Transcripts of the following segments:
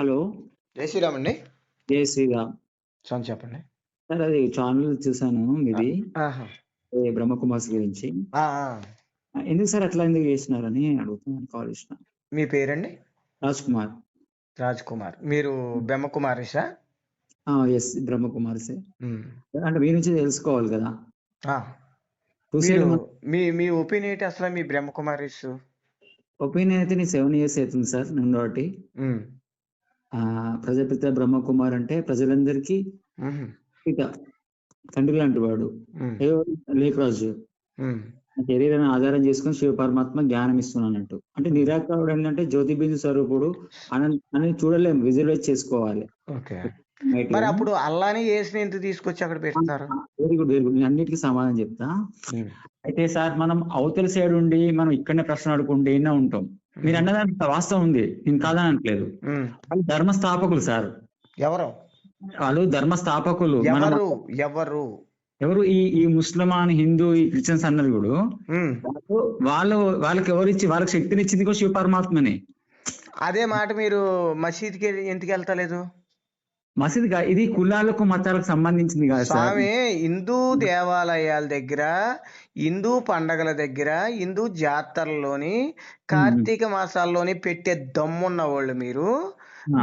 Hello. జై శ్రీరామ్ అండి. జై శ్రీరామ్. సౌండ్ చెప్పండి. సార్ అది ఛానల్ చూసాను మీది. ఏ బ్రహ్మకుమార్స్ గురించి. ఎందుకు సార్ అట్లా ఎందుకు చేసినారని అడుగుతున్నాను కాల్ చేసిన. మీ పేరండి? రాజ్ కుమార్ రాజ్ కుమార్ మీరు బ్రహ్మకుమారిసా ఎస్ బ్రహ్మకుమార్ సార్ ఉమ్. అంటే మీ నుంచి తెలుసుకోవాలి కదా. మీ మీ ఒపీనియన్ ఏంటి అసలు మీ బ్రహ్మకుమారిస్ ఒపీనియన్ అయితే నేను సెవెన్ ఇయర్స్ అవుతుంది సార్ ఉమ్. ఆ, ప్రజాపిత బ్రహ్మకుమార్ అంటే ప్రజలందరికీ. పిత తండ్రి లాంటి వాడు? లేఖరాజు. శరీరాన్ని ఆధారం చేసుకుని శివ పరమాత్మ జ్ఞానం ఇస్తున్నట్టు అంటే నిరాకారుడు ఏంటంటే జ్యోతి బిందు స్వరూపుడు అని చూడలేము విజువలైజ్ చేసుకోవాలి. మరి అప్పుడు అల్లాని ఎందుకు తీసుకొచ్చి అక్కడ పెడతారు? వెరీ గుడ్ వెరీ గుడ్ నేను అన్నిటికీ సమాధానం చెప్తా. అయితే సార్ మనం అవతల సైడ్ ఉండి మనం ఇక్కడనే ప్రశ్న అడుకుంటే ఎన్నో ఉంటాం. మీరు అన్నదానికి వాస్తవం ఉంది. నేను కాదని అనట్లేదు. వాళ్ళు ధర్మ స్థాపకులు సార్. ఎవరు? వాళ్ళు ధర్మ స్థాపకులు మనం ఎవరు? ఎవరు? ఎవరు ఈ ఈ ముస్లిమాన్ హిందూ ఈ క్రిస్టియన్స్ అన్నది కూడా. వాళ్ళు వాళ్ళు వాళ్ళకి ఎవరు ఇచ్చి వాళ్ళకి శక్తిని ఇచ్చింది కూడా శివ పరమాత్మనే. అదే మాట మీరు మసీద్కి ఎందుకు వెళ్తలేదు? మసీద్ ఇది కులాలకు మతాలకు సంబంధించింది కాదు స్వామి హిందూ దేవాలయాల దగ్గర హిందూ పండగల దగ్గర హిందూ జాతరలోని కార్తీక మాసాల్లోని పెట్టే దమ్మున్న వాళ్ళు మీరు.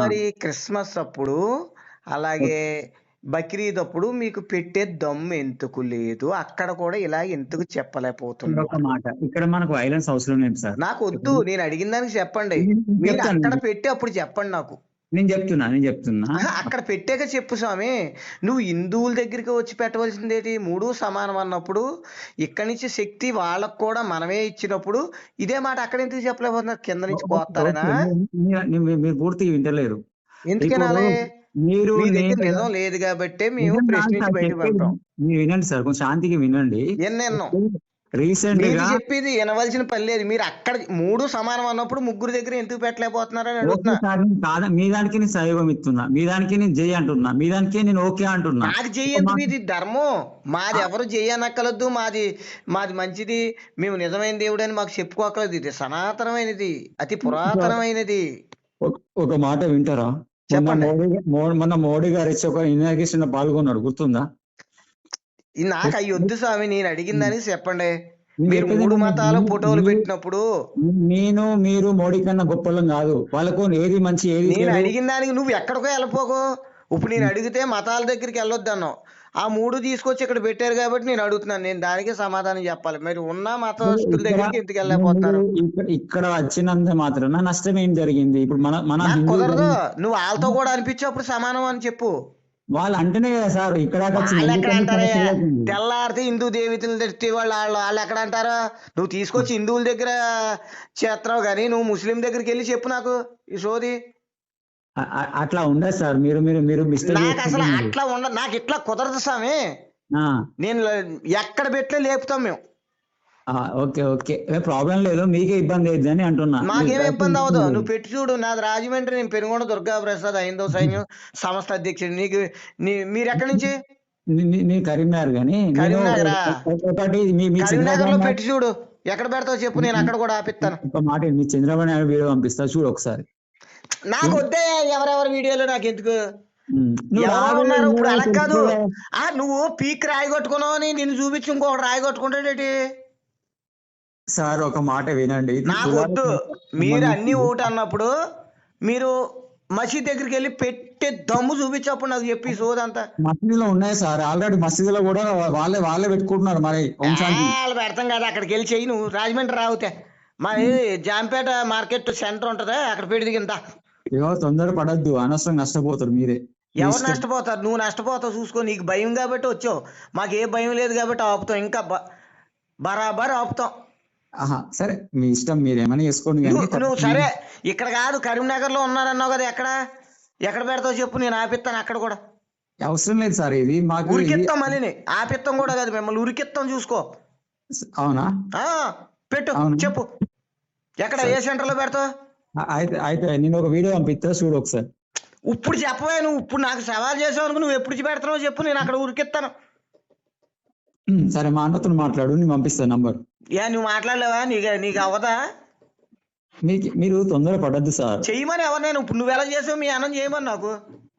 మరి క్రిస్మస్ అప్పుడు అలాగే బక్రీద్ అప్పుడు మీకు పెట్టే దమ్ము ఎందుకు లేదు? అక్కడ కూడా ఇలా ఎందుకు ఒక మాట ఇక్కడ మనకు వైలెన్స్ అవసరం లేదు సార్. నాకు వద్దు నేను అడిగిన దానికి చెప్పండి. మీరు. అక్కడ పెట్టి అప్పుడు చెప్పండి నాకు. నేను చెప్తున్నా నేను చెప్తున్నా. అక్కడ పెట్టాక చెప్పు స్వామి. నువ్వు హిందువుల దగ్గరికి వచ్చి పెట్టవలసిందేటి? మూడు సమానం అన్నప్పుడు ఇక్కడి నుంచి శక్తి వాళ్ళకు కూడా మనమే ఇచ్చినప్పుడు ఇదే మాట అక్కడ ఎందుకు చెప్పలేకపోతున్నారు? కింద నుంచి పోతారేనా? మీరు- పూర్తిగా వింటలేరు ఎందుకనాలే మీరు నిజం లేదు కాబట్టి మేము ప్రశ్నించి బయట మీరు వినండి సార్ కొంచెం శాంతిగా వినండి. ఎన్నెన్నో. రీసెంట్గా చెప్పేది వినవలసిన పని లేదు. మీరు అక్కడ మూడు సమానం అన్నప్పుడు ముగ్గురు దగ్గర ఎందుకు పెట్టలేకపోతున్నారని అడుగుతున్నా. కాదా మీ దానికి నేను సహయోగం ఇస్తున్నా. మీ దానికి నేను జై అంటున్నా. మీ దానికి నేను ఓకే అంటున్నా. నాకు చెయ్యందుకు ఇది ధర్మం. మాది ఎవరు చెయ్యనక్కలద్దు మాది మాది మంచిది. మేము నిజమైన దేవుడు అని మాకు చెప్పుకోకలేదు ఇది సనాతనమైనది. అతి పురాతనమైనది. ఒక- మాట వింటారా? చెప్పండి. మోడీ మో- మొన్న మోడీ గారు ఇచ్చి ఒక ఇనాగ్రేషన్ పాల్గొన్నాడు. గుర్తుందా? నాకు అయ్యి వద్దు స్వామి నేను అడిగిన దానికి చెప్పండి. మీరు మూడు మతాలు ఫోటోలు పెట్టినప్పుడు నేను మీరు మోడీ కన్నా గొప్పలం కాదు. వాళ్ళకు ఏది మంచి ఏది నేను అడిగిన దానికి నువ్వు ఎక్కడికో వెళ్ళిపోకు. ఇప్పుడు నేను అడిగితే మతాల దగ్గరికి వెళ్ళొద్దు అన్నావు. ఆ మూడు తీసుకొచ్చి ఇక్కడ పెట్టారు కాబట్టి నేను అడుగుతున్నాను. నేను దానికి సమాధానం చెప్పాలి. మరి ఉన్న మతస్థుల దగ్గరికి ఎందుకు వెళ్ళలేకపోతున్నారు? ఇక్కడ- ఇక్కడ వచ్చినంత మాత్రాన నష్టం ఏం జరిగింది? ఇప్పుడు మన మన కుదరదు. నువ్వు వాళ్ళతో కూడా అనిపించేప్పుడు సమానం అని చెప్పు. వాళ్ళు అంటేనే కదా సార్ ఇక్కడ. తెల్లారితే హిందూ దేవతలు తెచ్చి వాళ్ళు వాళ్ళు వాళ్ళు ఎక్కడ అంటారు? నువ్వు తీసుకొచ్చి హిందువుల దగ్గర చేస్తావు కానీ నువ్వు ముస్లిం దగ్గరికి వెళ్ళి చెప్పు నాకు ఈ సోది. అట్లా ఉండదు సార్ మీరు మీరు మీరు నాకు అసలు అట్లా ఉండ నాకు ఇట్లా కుదరదు స్వామి. నేను ఎక్కడ పెట్టలే లేపుతాం మేము. Okay okay. ప్రాబ్లం లేదు. మీకే ఇబ్బంది అయింది అని అంటున్నా. మాకేం మీరు ఇబ్బంది అవ్వదు. నువ్వు పెట్టి చూడు. నాది రాజమండ్రి నేను పెనుగొండ దుర్గా ప్రసాద్ ఐందవ సైన్యం సంస్థ అధ్యక్షుడు. నీకు మీరు ఎక్కడి నుంచి? కరీంనగర్ నేను కరీంనగరా? ఒకటి లో పెట్టి చూడు. ఎక్కడ పెడతావు చెప్పు. నేను అక్కడ కూడా ఆపిస్తాను. ఒక మాట మీ చంద్రబాబు నాయుడు వీడియో పంపిస్తా. చూడు ఒకసారి. నాకు వద్దే ఎవరెవరి వీడియోలు నాకు ఎందుకు? ఉన్నారు? ఇప్పుడు అలా కాదు. ఆ నువ్వు పీక్ రాయి కొట్టుకున్నావు అని నిన్ను చూపించి ఇంకొకటి రాయి కొట్టుకుంటాడేటి? సార్ ఒక మాట వినండి. నాకు వద్దు. మీరు అన్ని. ఒకటి అన్నప్పుడు మీరు మసీద్ దగ్గరికి వెళ్ళి పెట్టే దమ్ము చూపించప్పుడు నాకు చెప్పి సోదంతా మసీదులో ఉన్నాయి సార్. ఆల్రెడీ మసీదులో కూడా వాళ్ళే వాళ్ళే పెట్టుకుంటున్నారు మరి వాళ్ళు పెడతాం కదా అక్కడికి వెళ్ళి చెయ్యి నువ్వు. రాజమండ్రి రావుతే. మరి జాంపేట మార్కెట్ సెంటర్ ఉంటదా అక్కడ పెడితే కింద ఏవో తొందర పడద్దు. అనవసరం నష్టపోతారు మీరే. ఎవరు నష్టపోతారు? నువ్వు నష్టపోతావు చూసుకో. నీకు భయం కాబట్టి వచ్చావు. మాకు ఏ భయం లేదు కాబట్టి ఆపుతాం. ఇంకా బరాబర్ ఆపుతాం. సరే మీ ఇష్టం మీరు ఏమైనా చేసుకోండి నువ్వు సరే ఇక్కడ కాదు కరీంనగర్లో ఉన్నారన్నావు కదా ఎక్కడ? ఎక్కడ పెడతావు చెప్పు నేను ఆపిస్తాను అక్కడ కూడా. అవసరం లేదు సార్ ఇది మాకు ఉరికిత్తాం మళ్ళీ ఆపిత్తం కూడా కాదు మిమ్మల్ని ఉరికిత్తాం చూసుకో. అవునా? ఆ పెట్టు. చెప్పు. ఎక్కడ ఏ సెంటర్లో పెడతావు? అయితే అయితే నేను ఒక వీడియో పంపిస్తా చూడు ఒకసారి. ఇప్పుడు చెప్పవే నువ్వు ఇప్పుడు నాకు సవాల్ చేసావు అనుకో నువ్వు ఎప్పుడు పెడతావో చెప్పు నేను అక్కడ ఉరికిస్తాను సరే మా అన్నతో మాట్లాడు నేను పంపిస్తాను నంబర్. ఏ నువ్వు మాట్లాడలేవా? నీకు నీకు అవ్వదా? మీకు మీరు తొందర పడద్దు సార్. చెయ్యమని ఎవరు నేను ఇప్పుడు నువ్వు ఎలా చేసావు? మీ అన్నం చేయమని నాకు.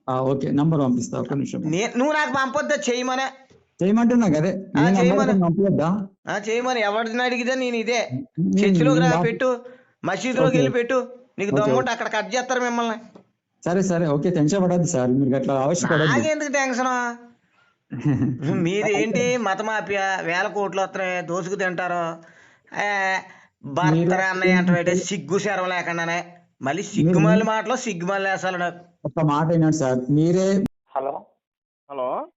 ఓకే నంబర్ పంపిస్తా ఒక్క నిమిషం. నే నువ్వు నాకు పంపొద్దా? చేయమనే. చేయమంటున్నా కదే. చేయమను. పంపొద్దా? ఆ చేయమని. ఎవరిని అడిగితే నేను ఇదే. చర్చిలోకి రా పెట్టు. మసీదులోకి. వెళ్ళి పెట్టు. నీకు దమ్ముంటే అక్కడ కట్ చేస్తారు మిమ్మల్ని. సరే సరే. ఓకే టెన్షన్ పడద్దు సార్. మీరు అట్లా అవශ්యపడద్దు నాకెందుకు టెన్షన్? మీది ఏంటి? మత మాఫియా వేల కోట్లు వస్తున్నాయి. దోసుకు తింటారు. భర్త అన్నయ్య అంటే సిగ్గు శరం లేకుండానే. మళ్ళీ సిగ్గుమాలి మాటలో సిగ్గుమాలి వేసాలి నాకు ఒక మాట అయినాడు సార్. మీరే హలో. హలో.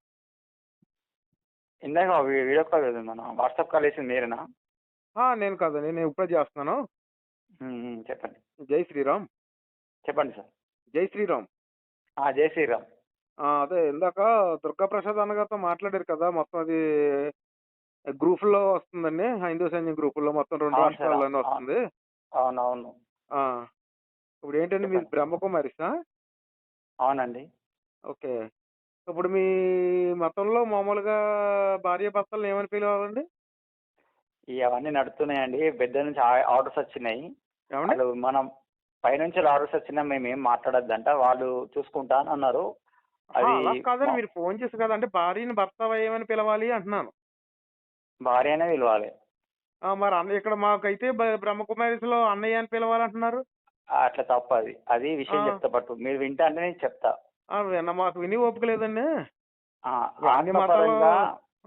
ఇందాక వీడియో కాల్ చేసింది మన వాట్సాప్ కాల్ చేసింది మీరేనా? ఆ, నేను కాదు. నేను ఇప్పుడే చేస్తున్నాను. చెప్పండి. జై శ్రీరామ్. చెప్పండి సార్. జై శ్రీరామ్. ఆ, జై శ్రీరామ్. అదే ఇందాక దుర్గా ప్రసాద్ అన్నగారితో మాట్లాడారు కదా మొత్తం అది గ్రూప్లో వస్తుందండి హైందూ సైన్యం గ్రూప్లో మొత్తం రెండు అవును సార్, రాష్ట్రాల్లోనే అవును. వస్తుంది. అవును అవును ఆ, ఇప్పుడు ఏంటండి మీరు చెప్పండి. బ్రహ్మకుమారిసా? అవునండి. ఓకే. ఇప్పుడు మీ మతంలో మామూలుగా భార్య భర్తలు ఏమని పిలవాలండి? ఈ అవన్నీ నడుస్తున్నాయండి పెద్ద నుంచి ఆర్డర్స్ వచ్చినాయి. ఏమండి? వాళ్ళు మనం పైనుంచి ఆర్డర్స్ వచ్చినా మేము ఏం మాట్లాడొద్దంట వాళ్ళు చూసుకుంటా అని అన్నారు. అది మా- మీరు ఫోన్ చేసి కదా అంటే భార్యని భర్త ఏమని పిలవాలి అంటున్నాను. భార్య అనే పిలవాలి మరి అన్న ఇక్కడ మాకైతే బ- బ్రహ్మకుమారిస్లో అన్నయ్య అని పిలవాలంటున్నారు. అట్లా తప్పు అది. అది విషయం. చెప్తా పట్టు. మీరు వింటా అంటే నేను చెప్తా. మాకు విని ఓపిక లేదండి.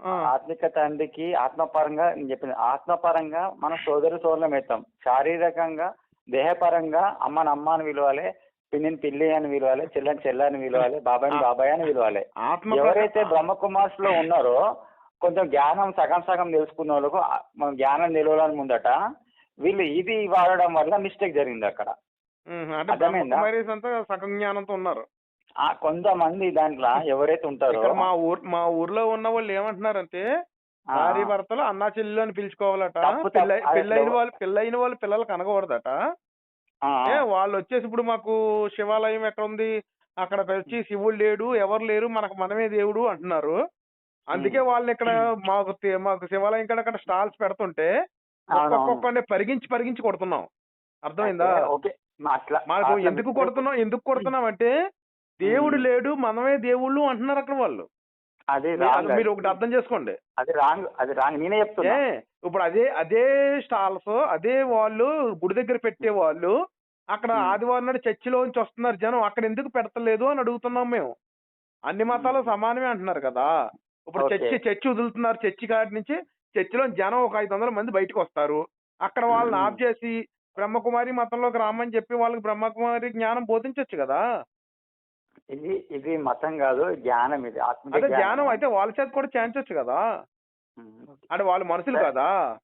ఆత్మిక తండ్రికి ఆత్మపరంగా నేను చెప్పింది. ఆత్మపరంగా మన సోదరు సోదరులం అవుతాం శారీరకంగా దేహపరంగా అమ్మని అమ్మ అని పిలవాలి. పిన్నిని పిల్లి అని పిలవాలి చెల్లని చెల్ల అని పిలవాలి బాబాయ్ని బాబాయ్ అని పిలవాలి. ఎవరైతే బ్రహ్మకుమార్స్లో ఉన్నారో కొంచెం జ్ఞానం సగం సగం తెలుసుకున్న వాళ్ళకు మన జ్ఞానం నిలవాలని ముందట వీళ్ళు ఇది వాడడం వల్ల మిస్టేక్ జరిగింది అక్కడ. సగం జ్ఞానంతో ఉన్నారు. ఆ కొంతమంది దాంట్లో ఎవరైతే ఉంటారో మా ఊర్ మా ఊర్లో ఉన్న వాళ్ళు ఏమంటున్నారంటే భార్య భర్తలు అన్నా చెల్లెలు అని పిలుచుకోవాలట. పెళ్ళైన వాళ్ళు పెళ్ళైన వాళ్ళు పిల్లలు కనకూడదట. ఏ వాళ్ళు వచ్చేసి ఇప్పుడు మాకు శివాలయం ఎక్కడ ఉంది అక్కడ వచ్చి శివుడు లేడు ఎవరు లేరు మనకు మనమే దేవుడు అంటున్నారు. అందుకే వాళ్ళు ఇక్కడ మాకు మాకు శివాలయం ఇక్కడ అక్కడ స్టాల్స్ పెడుతుంటే. ఒక్కొక్కడిని పరిగించి పరిగించి కొడుతున్నాం. అర్థమైందా? ఓకే మా అట్లా మనకు అట్లా ఎందుకు కొడుతున్నాం ఎందుకు కొడుతున్నాం అంటే దేవుడు. లేడు మనమే దేవుళ్ళు అంటున్నారు అక్కడ వాళ్ళు. అది మీరు- ఒకటి అర్థం చేసుకోండి. అది రాంగ్ అది రాంగ్. నేనే చెప్తున్నా. ఇప్పుడు అదే అదే స్టాల్స్ అదే వాళ్ళు గుడి దగ్గర పెట్టే వాళ్ళు అక్కడ. ఆదివారం నాడు చర్చిలోంచి వస్తున్నారు జనం. అక్కడ ఎందుకు పెడతలేదు అని అడుగుతున్నాం మేము. అన్ని మతాలు. సమానమే అంటున్నారు కదా. ఇప్పుడు. చర్చి చర్చి వదులుతున్నారు చర్చి కాడి నుంచి. చర్చిలో జనం ఒక ఐదు వందల మంది బయటకు వస్తారు. అక్కడ వాళ్ళని. ఆఫ్ చేసి బ్రహ్మకుమారి మతంలోకి రామని చెప్పి వాళ్ళకి బ్రహ్మకుమారి జ్ఞానం బోధించవచ్చు కదా. ఇది ఇది మతం కాదు జ్ఞానం ఇది. అదే జ్ఞానం. అయితే వాళ్ళ చేత కూడా చేయించవచ్చు కదా. అంటే వాళ్ళు మనుషులు. కదా.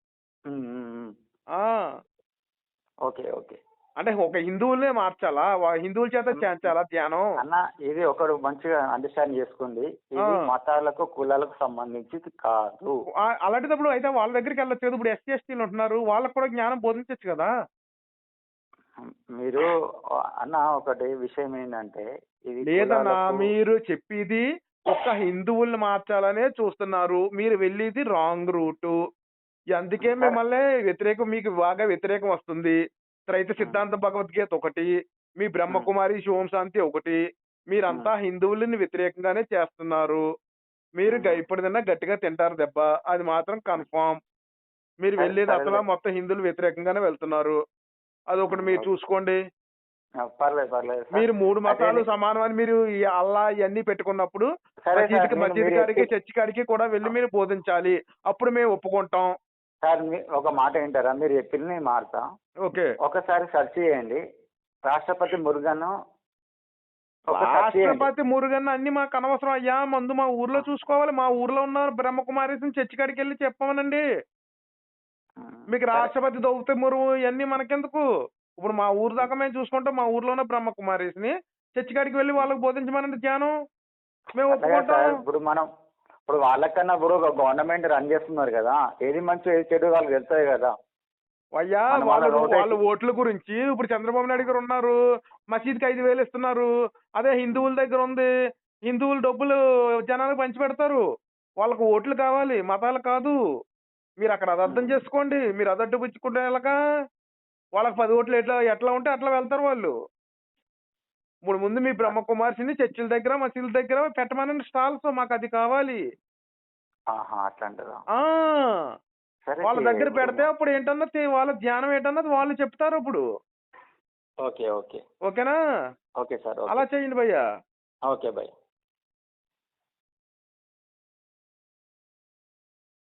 Okay okay. అంటే ఒక హిందువులనే మార్చాలా? హిందువుల చేత చేయించాలా ధ్యానం? అన్న ఇది ఒకడు మంచిగా అండర్స్టాండ్ ఇది ఆ. మతాలకు కులాలకు సంబంధించి కాదు. అలాంటిదప్పుడు అయితే వాళ్ళ దగ్గరికి వెళ్ళొచ్చు కదా ఇప్పుడు ఎస్సీ ఎస్టీలు ఉంటున్నారు. వాళ్ళకి కూడా జ్ఞానం బోధించవచ్చు కదా? మీరు అన్న ఒకటి విషయం ఏంటంటే ఇది లేదన్నా మీరు చెప్పేది ఒక్క హిందువుల్ని మార్చాలనే చూస్తున్నారు. మీరు వెళ్ళేది రాంగ్ రూట్ అందుకే. మిమ్మల్ని వ్యతిరేకం మీకు బాగా వ్యతిరేకం వస్తుంది. త్రైత సిద్ధాంత భగవద్గీత ఒకటి మీ బ్రహ్మకుమారి శివం శాంతి ఒకటి మీరంతా హిందువులని వ్యతిరేకంగానే చేస్తున్నారు. మీరు ఇప్పటిదన్నా గట్టిగా తింటారు దెబ్బ అది మాత్రం కన్ఫామ్. మీరు వెళ్ళేది. అసలు మొత్తం హిందువులు వ్యతిరేకంగానే వెళ్తున్నారు. అది ఒకటి మీరు. చూసుకోండి. మీరు మూడు మతాలు సమానం అని మీరు ఈ అల్లా ఇవన్నీ పెట్టుకున్నప్పుడు మసీద్ కాడికి చర్చి కాడికి కూడా వెళ్ళి మీరు బోధించాలి. అప్పుడు మేము ఒప్పుకుంటాం. సార్ ఒక మాట వింటారా? మీరు చెప్పింది నేను మారుతా. ఓకే. ఒకసారి సెర్చ్ చేయండి. రాష్ట్రపతి మురుగన్. రాష్ట్రపతి మురుగన్ అన్ని మాకు అనవసరం. అయ్యా మందు మా ఊర్లో చూసుకోవాలి. మా ఊర్లో ఉన్న బ్రహ్మకుమారిని చర్చి కాడికి వెళ్ళి చెప్పమనండి. మీకు. రాష్ట్రపతి దౌత్య మురుగు ఇవన్నీ మనకెందుకు? ఇప్పుడు మా ఊరు దాకా మేము చూసుకుంటాం. మా ఊర్లో ఉన్న బ్రహ్మకుమారిని చర్చి కాడికి వెళ్ళి వాళ్ళకి బోధించమనండి ధ్యానం. మేము ఒప్పుకుంటాం. ఇప్పుడు మనం ఇప్పుడు వాళ్ళకన్నా ఒక గవర్నమెంట్ రన్ చేస్తున్నారు కదా ఏది మంచి ఏది చెడు వాళ్ళకి తెలుస్తుంది కదా. అయ్యా వాళ్ళు వాళ్ళ ఓటు వాళ్ళ ఓట్ల గురించి ఇప్పుడు చంద్రబాబు నాయుడు గారు ఉన్నారు మసీద్కి ఐదు వేలు ఇస్తున్నారు అదే హిందువుల దగ్గర ఉంది హిందువులు డబ్బులు జనాలకు పంచి పెడతారు వాళ్ళకు ఓట్లు కావాలి మతాలు కాదు. మీరు అక్కడ అది అర్థం చేసుకోండి మీరు అదడ్డు పుచ్చుకుంటే వాళ్ళకి పది ఓట్లు ఎట్లా ఎట్లా ఉంటే అట్లా వెళ్తారు వాళ్ళు. ఇప్పుడు ముందు మీ బ్రహ్మకుమార్సిని చర్చిల దగ్గర మసీదుల దగ్గర పెట్టమని స్టాల్స్ మాకు అది కావాలి. వాళ్ళ దగ్గర పెడితే అప్పుడు ఏంటన్నది వాళ్ళ ధ్యానం ఏంటన్నది వాళ్ళు చెప్తారు అప్పుడు. Okay okay. ఓకేనా? ఓకే సార్ అలా చేయండి భయ్యా. Okay bye.